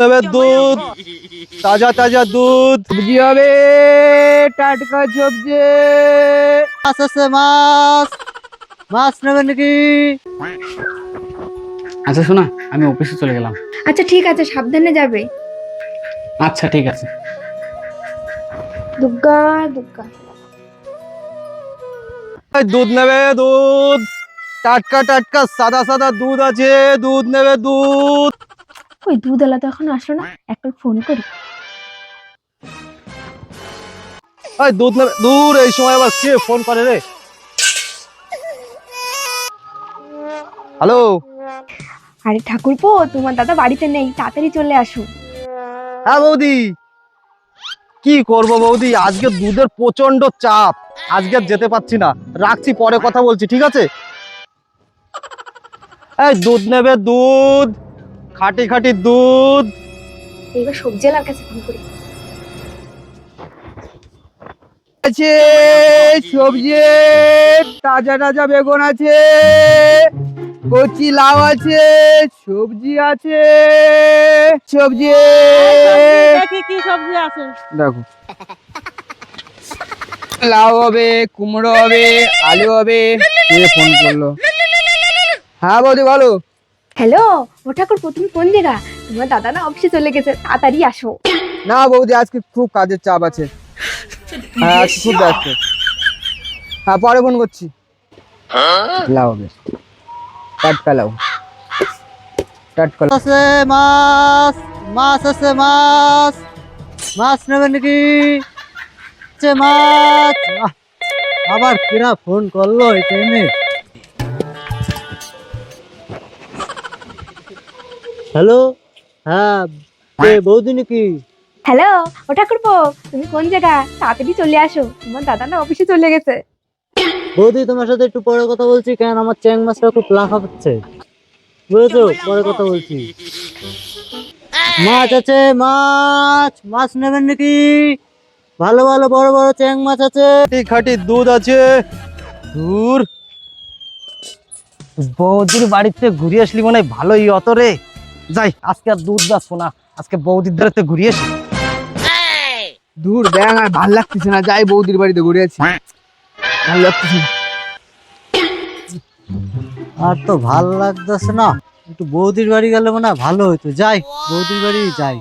তবে দুধ তাজা তাজা দুধ সবজি হবে টাটকা সবজি মাছ আছে মাছ মাছ নেবেন নাকি আচ্ছা শোনা আমি অফিসে চলে গেলাম আচ্ছা ঠিক আছে সাবধানে যাবে। আচ্ছা ঠিক আছে। দুর্গা দুর্গা এই দুধ নেবে দুধ। টাটকা টাটকা সাদা সাদা দুধ আছে। দুধ নেবে দুধ। ওই দুধওয়ালা তো এখন আসলো না। একটা ফোন করি। এই দুধ নেবে দূর এই সময় আবার কে ফোন করে রে? হ্যালো? আরে ঠাকুরপো তোমার দাদা বাড়িতে নেই তাড়াতাড়ি চলে আসো। হ্যাঁ বৌদি। কি করব বৌদি? আজকে দুধের প্রচণ্ড চাপ। আজকে আর যেতে পারছি না। রাখছি পরে কথা বলছি ঠিক আছে? এই দুধ নেবে দুধ। খাঁটি খাঁটি দুধ। এইবার সবজিওয়ালার কাছে ফোন করি। আছে সবজি তাজা তাজা বেগুন আছে কচি লাউ আছে সবজি আছে সবজি। দেখি কি সবজি আছে। দেখো। লাউ হবে কুমড়ো হবে আলু হবে কে ফোন করল? হ্যাঁ বৌদি বলো। হ্যালো, ও ঠাকুরপো তুমি কোন জায়গা তোমার দাদা না অফিসে চলে গেছে, তাড়াতাড়ি আসো। না বৌদি, আজকে খুব কাজের চাপ আছে। হ্যাঁ আজকে খুব ব্যস্ত। হ্যাঁ পরে ফোন করছি। লাউ হবে টাটকা লাউ টাটকা। আছে মাছ মাছ আছে মাছ মাছ নেবেন নাকি? মাছ আবার কিরা ফোন করল এই টাইমে হ্যালো? হ্যাঁ কে বৌদি নাকি হ্যালো ও ঠাকুরপো তুমি কোন জায়গা? তাড়াতাড়ি চলে আসো তোমার দাদা না অফিসে চলে গেছে। বৌদি তোমার সাথে একটু পরে কথা বলছি কেন আমার চ্যাং মাছটা খুব লাফা হচ্ছে বুঝেছ? পরে কথা বলছি। মাছ আছে মাছ! মাছ নেবেন নাকি? ভালো ভালো বড় বড় চ্যাং মাছ আছে। খাটি দুধ আছে। দূর। বৌদির বাড়িতে ঘুরে আসলি মনে হয় ভালোই অত রে। যাই আজকে আর দুধ যাচ্ছ না আজকে বৌদির দ্বারাতে ঘুরে আসি। দূর ব্যাং আর ভালো লাগতেছে না যাই বৌদির বাড়িতে ঘুরে আছি ভালো লাগতেছে না। আর তো ভালো লাগতেছে না একটু বৌদির বাড়ি গেলে মনে হয় ভালো হতো যাই বৌদির বাড়ি যাই।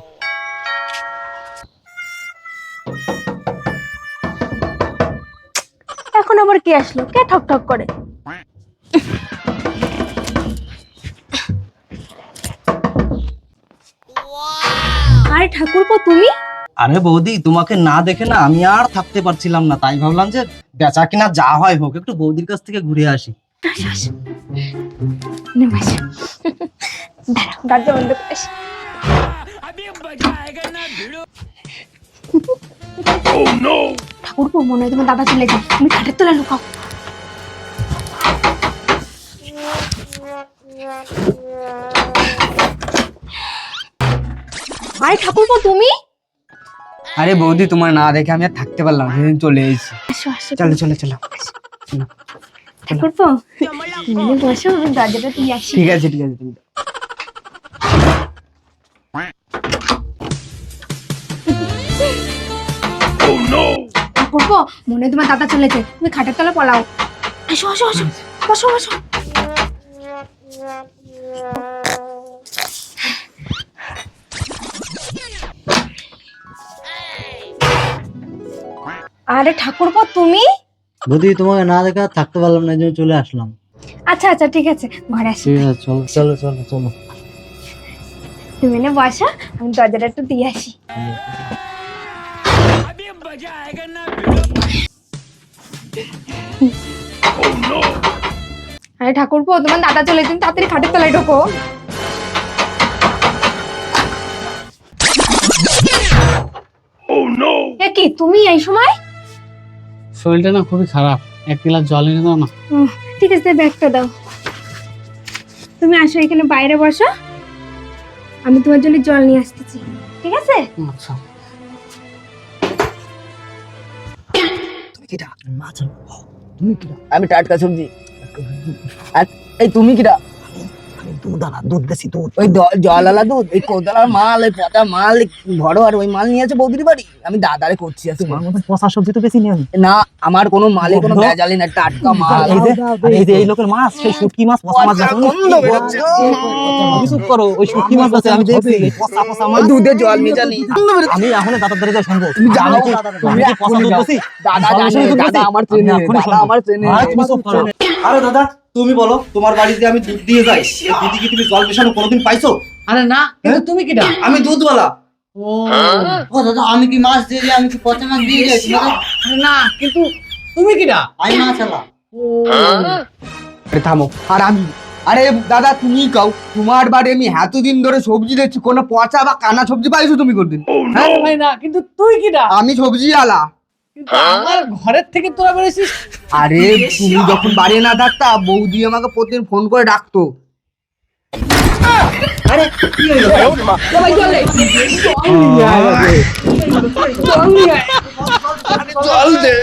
এখন আবার কে আসলো? কে ঠক ঠক করে? আরে ঠাকুরপো তুমি? আরে বৌদি তোমাকে না দেখে না আমি আর থাকতে পারছিলাম না। তাই ভাবলাম যে বেচা কিনা যা হয় হোক একটু বৌদির কাছ থেকে ঘুরে আসি। দাঁড়াও দরজা বন্ধ করে আসি। ঠাকুরপো মনে হয় তোমার দাদা চলে যায়। তুমি খাটের তলা লুকাও। আরে ঠাকুরপো তুমি? আরে বৌদি তোমার না দেখে আমি আর থাকতে পারলাম না, সেদিন চলে এসেছি। চলো চলো চলো। ঠাকুরপো তুমি বসো আমি দরজাটা দিয়ে আসি। ঠিক আছে ঠিক আছে তুমি ঠাকুরপো মনে তোমার দাদা চলেছে। তুমি খাটের তলা পলাও। আসো আসো আসো। বসো বসো। আরে ঠাকুরপো তুমি? বৌদি তোমাকে না দেখে থাকতে পারলাম না জন্য চলে আসলাম। আচ্ছা আচ্ছা ঠিক আছে ঘরে আসি। ঠিক আছে চলো চলো চলো চলো। তুমি না বসো আমি দরজাটা একটু দিয়ে আসি। আরে ঠাকুর ঠাকুরপো তোমার দাদা চলে তুমি তাড়াতাড়ি খাটের তলায় ঢোকো। এ কি তুমি এই সময়? শরীরটা না খুবই খারাপ। এক গ্লাস জল এনে দাও না। ঠিক আছে ব্যাগটা দাও। তুমি আসো এখানে বাইরে বসো। আমি তোমার জন্য জল নিয়ে আসতেছি ঠিক আছে? আচ্ছা। তুমি কিরা আমি টাটকা সবজি। আর এই তুমি কিরা দুধ আনা দুধ বেশি দুধ। ওই দ- জলালা দুধ ওই কোদালার মাল ওই পচা মাল ধরো আর ওই মাল নিয়ে আছে বৌদির বাড়ি। আমি দাদারে করছি আজকে। তোমার মতন পচা সবজি তো বেশি নিয়ে না আমার কোনো মালে কোনো ভেজালি না টাটকা মাল। এই যে এই লোকের মাছ সেই শুটকি মাছ পচা মাছ বেরোচ্ছে। করো ওই শুটকি মাছ আছে আমি দেখছি পচা পচা মাছ। দুধে জল মিশানি আমি এখন দাদার ধরে যাই শুনব। তুমি আমি কি- তুমি পচা দুধ বেশি? দাদা জানে, দাদা আমার আমি চেনে, দাদা আমার করো। আরে দাদা তুমি বলো তোমার বাড়িতে আমি দুধ দিয়ে যাই। দিদি কি তুমি জল মেশানো কোনোদিন পাইছো? আরে না কিন্তু তুমি কিটা আমি দুধওয়ালা। ও। ও দাদা আমি কি মাছ দিয়ে দিই আমি কি পচা মাছ দিয়ে যাই? আরে না কিন্তু তুমি কিটা আমি মাছ আলা ও। আরে থামো আর আমি আরে দাদা তুমি কাও তোমার বাড়ি আমি এতদিন ধরে সবজি দিচ্ছি কোনো পচা বা কানা সবজি পাইছো তুমি কোনদিন? ভাই না কিন্তু তুই কিটা আমি সবজি আলা কিন্তু আমার ঘরের থেকে তোরা বেরোছিস আরে তুমি যখন বাড়ি না থাকতা বৌদি আমাকে প্রতিদিন ফোন করে ডাকতো। আরে কি চল আয়। জল দে।